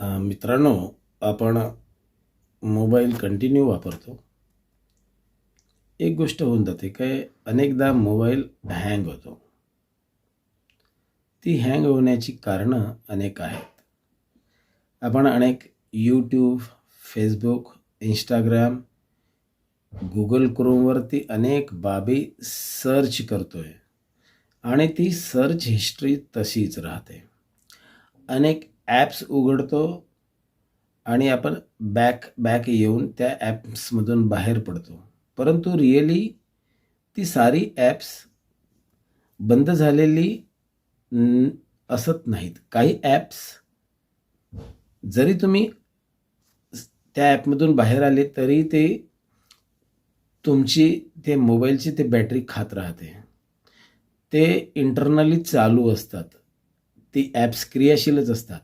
मित्रांनो आपण mobile continue वापरतो. एक गोष्ट होऊन जाते काय अनेकदा मोबाईल हँग होतो. ती हँग होण्याची कारणं अनेक आहेत. आपण अनेक यूट्यूब फेसबुक इंस्टाग्राम गुगल क्रोमवरती अनेक बाबी सर्च करतोय. आणि ती सर्च हिस्ट्री तशीच राहते. अनेक ॲप्स उघडतो आणि आपण बॅक बॅक येऊन त्या ॲप्समधून बाहेर पडतो. परंतु रिअली ती सारी ॲप्स बंद झालेली असत नाहीत. काही ॲप्स जरी तुम्ही त्या ॲपमधून बाहेर आले तरी ते तुमची ते मोबाईलची ते बॅटरी खात राहते. ते इंटरनली चालू असतात. ती ॲप्स क्रियाशीलच असतात.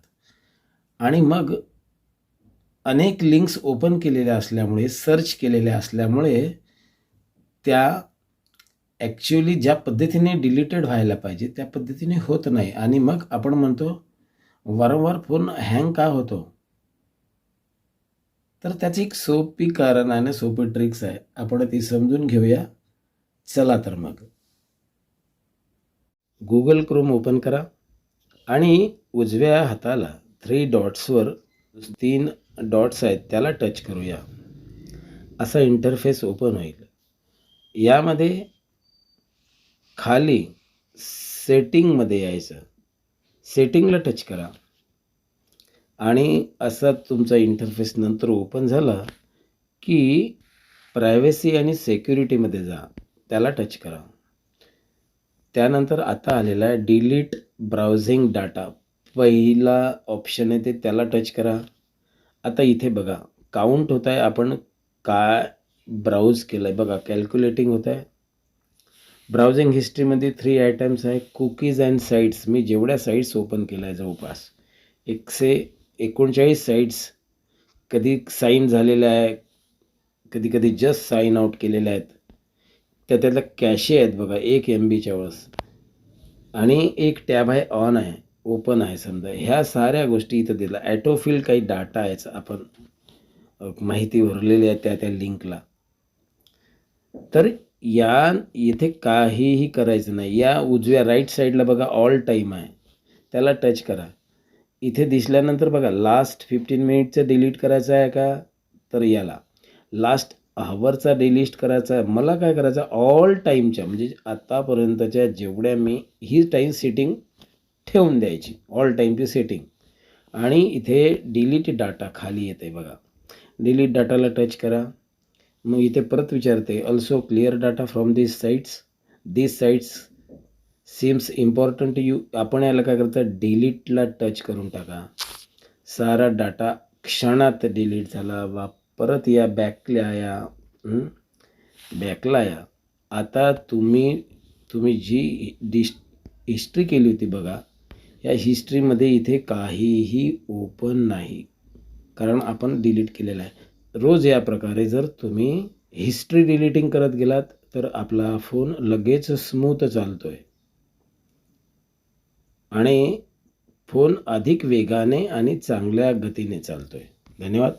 आणि मग अनेक लिंक्स ओपन केलेल्या असल्यामुळे सर्च केलेल्या असल्यामुळे त्या ॲक्च्युली ज्या पद्धतीने डिलीटेड व्हायला पाहिजे त्या पद्धतीने होत नाही. आणि मग आपण म्हणतो वारंवार फोन हँग का होतो? तर त्याची एक सोपी कारण आहे ना सोपी ट्रिक्स आहे. आपण ती समजून घेऊया. चला तर मग. गुगल क्रोम ओपन करा आणि उजव्या हाताला थ्री डॉट्सवर तीन डॉट्स आहेत त्याला टच करूया. असा इंटरफेस ओपन होईल. यामध्ये खाली सेटिंगमध्ये यायचं. सेटिंगला टच करा. आणि असा तुमचा इंटरफेस नंतर ओपन झाला की प्रायव्हसी आणि सेक्युरिटीमध्ये जा. त्याला टच करा. त्यानंतर आता आलेला आहे डिलीट ब्राउझिंग डाटा पहिला ऑप्शन आहे ते त्याला टच करा. आता इथे बघा काउंट होत आहे आपण काय ब्राउज केलं आहे बघा कॅल्क्युलेटिंग होत आहे ब्राउझिंग हिस्ट्रीमध्ये थ्री आयटम्स आहे कुकीज अँड साईट्स मी जेवढ्या साईट्स ओपन केल्या आहे जवळपास एकशे एकोणचाळीस साईट्स कधी साईन झालेल्या आहे कधी कधी जस्ट साईन आउट केलेल्या आहेत. त्या त्यातल्या कॅशे आहेत बघा एक एम बीच्या वेळेस. आणि एक टॅब आहे ऑन आहे. ओपन आहे समजा. ह्या साऱ्या गोष्टी इथं दिला. ॲटोफिल काही डाटा आहे आपण माहिती भरलेली आहे त्या त्या लिंकला तर या इथे काहीही करायचं नाही. या उजव्या राईट साईडला बघा ऑल टाईम आहे. त्याला टच करा. इथे दिसल्यानंतर बघा लास्ट फिफ्टीन मिनिटचं डिलीट करायचं आहे का? तर याला. लास्ट हवरचा डिलीट करायचा आहे. मला काय करायचं? ऑल टाईमच्या म्हणजे आत्तापर्यंतच्या जेवढ्या मी ही टाईम सिटिंग ठेवून द्यायची. ऑल टाईमची सेटिंग आणि इथे डिलीट डाटा खाली येते बघा. डिलीट डाटाला टच करा. मग इथे परत विचारते also clear data from this sites this sites seems important you आपण याला काय करतं? डिलीटला टच करून टाका. सारा डाटा क्षणात डिलीट झाला. वा परत या बॅकला या. बॅकला या. आता तुम्ही तुम्ही जी डिश हिस्ट्री केली होती बघा या हिस्ट्रीमध्ये इथे काहीही ओपन नाही. कारण आपण डिलीट केलेलं आहे. रोज या प्रकारे जर तुम्ही हिस्ट्री डिलीटिंग करत गेलात तर आपला फोन लगेच स्मूथ चालतो आहे आणि फोन अधिक वेगाने आणि चांगल्या गतीने चालतो आहे धन्यवाद.